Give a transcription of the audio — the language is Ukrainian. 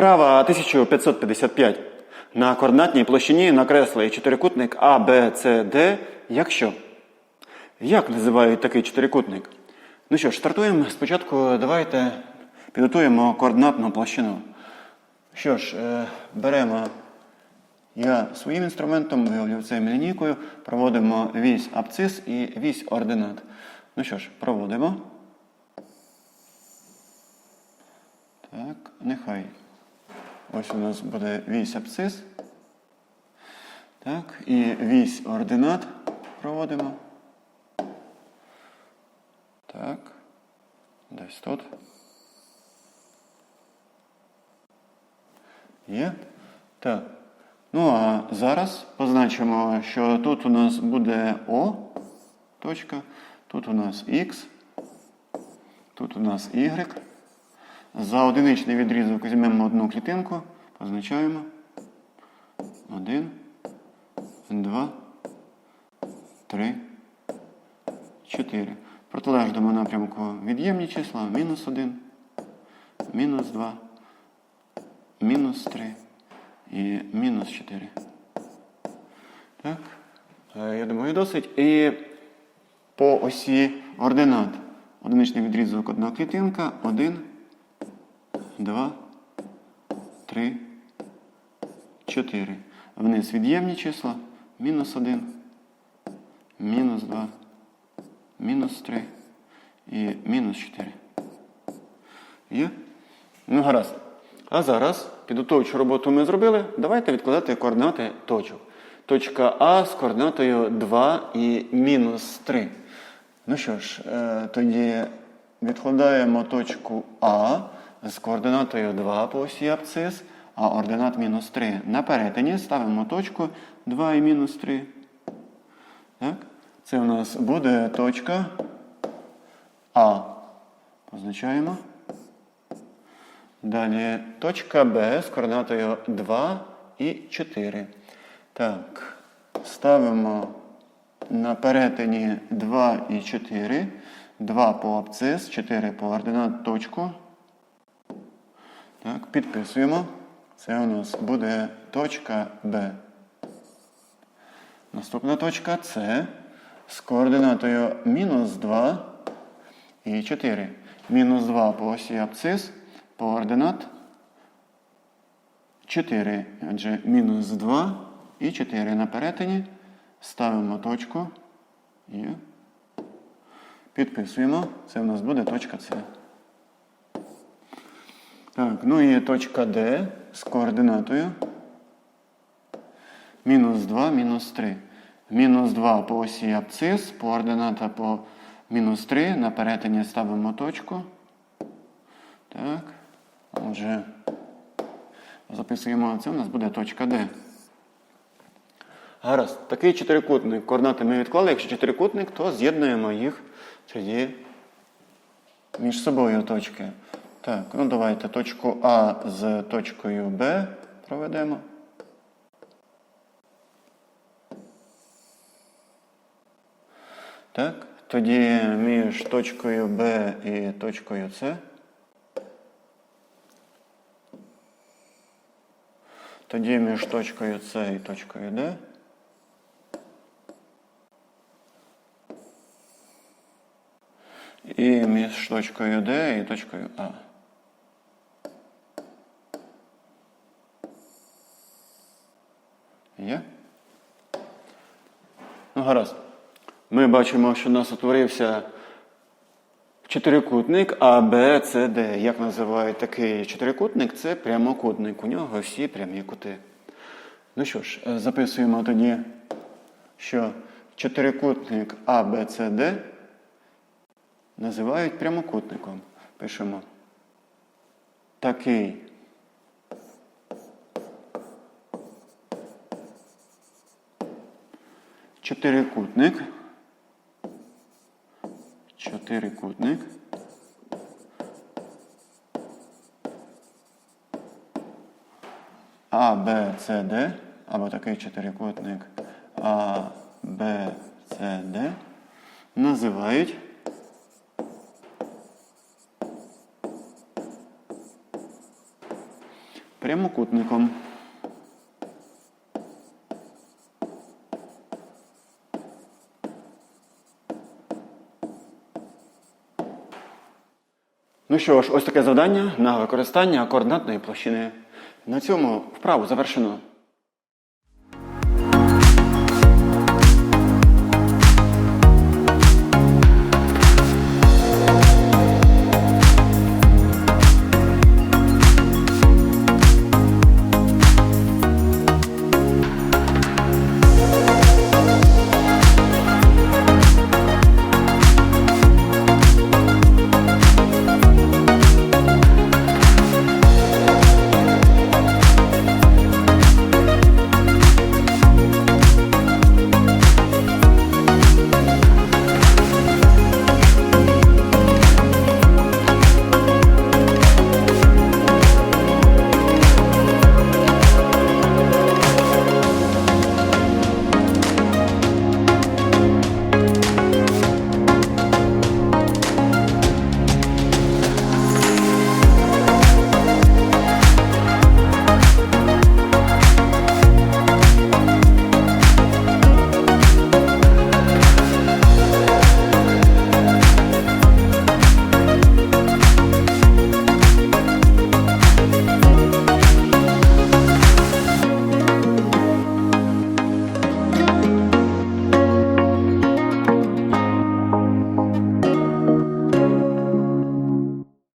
Вправа 1555. На координатній площині накресли чотирикутник А, Б, С, Д, якщо. Як називають такий чотирикутник? Ну що ж, стартуємо. Спочатку давайте підготуємо координатну площину. Що ж, е, беремо я своїм інструментом, ви олівцем і лінійкою, проводимо вісь абцис і вісь ординат. Ну що ж, проводимо. Так, нехай. Ось у нас буде вісь абцис. Так, і вісь ординат проводимо. Так. Десь тут. Є. Так. Ну а зараз позначимо, що тут у нас буде О, точка, тут у нас Х, тут у нас Y. За одиничний відрізок візьмемо одну клітинку, позначаємо. Один, два, три, чотири. В протилежному напрямку від'ємні числа мінус один, мінус два, мінус три і мінус чотири. Так. Е, Я думаю, досить. І по осі ординат. Одиничний відрізок одна клітинка, один, два, три, чотири. Вниз від'ємні числа. Мінус один, мінус два, мінус три і мінус чотири. Є? Ну, гаразд. А зараз підготовчу роботу ми зробили. Давайте відкладати координати точок. Точка А з координатою 2 і мінус 3. Ну що ж, е, тоді відкладаємо точку А з координатою 2 по осі абцис, а ординат мінус 3. На перетині ставимо точку 2 і мінус 3. Так? Це у нас буде точка А. Позначаємо. Далі точка Б з координатою 2 і 4. Так, ставимо на перетині 2 і 4. 2 по абцис, 4 по ординат точку. Так, підписуємо. Це у нас буде точка Б. Наступна точка С з координатою мінус 2 і 4. Мінус 2 по осі абцис, по ординат 4. Адже мінус 2 і 4 на перетині. Ставимо точку. І підписуємо. Це у нас буде точка С. Так, ну і точка Д з координатою. Мінус 2, мінус 3. Мінус 2 по осі абцис, по ордината по мінус 3. На перетині ставимо точку. Так. Отже, записуємо, це у нас буде точка Д. Гаразд, такий чотирикутник. Координати ми відклали. Якщо чотирикутник, то з'єднуємо їх тоді між собою точки. Так, ну давайте точку А з точкою Б проведемо. Так, тоді між точкою Б і точкою С. Тоді між точкою С і точкою Д. І між точкою Д і точкою А. Є? Ну, гаразд. Ми бачимо, що у нас утворився чотирикутник А, Б, С, Д. Як називають такий чотирикутник? Це прямокутник. У нього всі прямі кути. Ну що ж, е, записуємо тоді, що чотирикутник А, Б, С, Д називають прямокутником. Пишемо такий. Чотирикутник. Чотирикутник. А, Б, С, Д, або такий чотирикутник А, Б, С, Д називають прямокутником. Ну що ж, ось таке завдання на використання координатної площини. На цьому вправу завершено.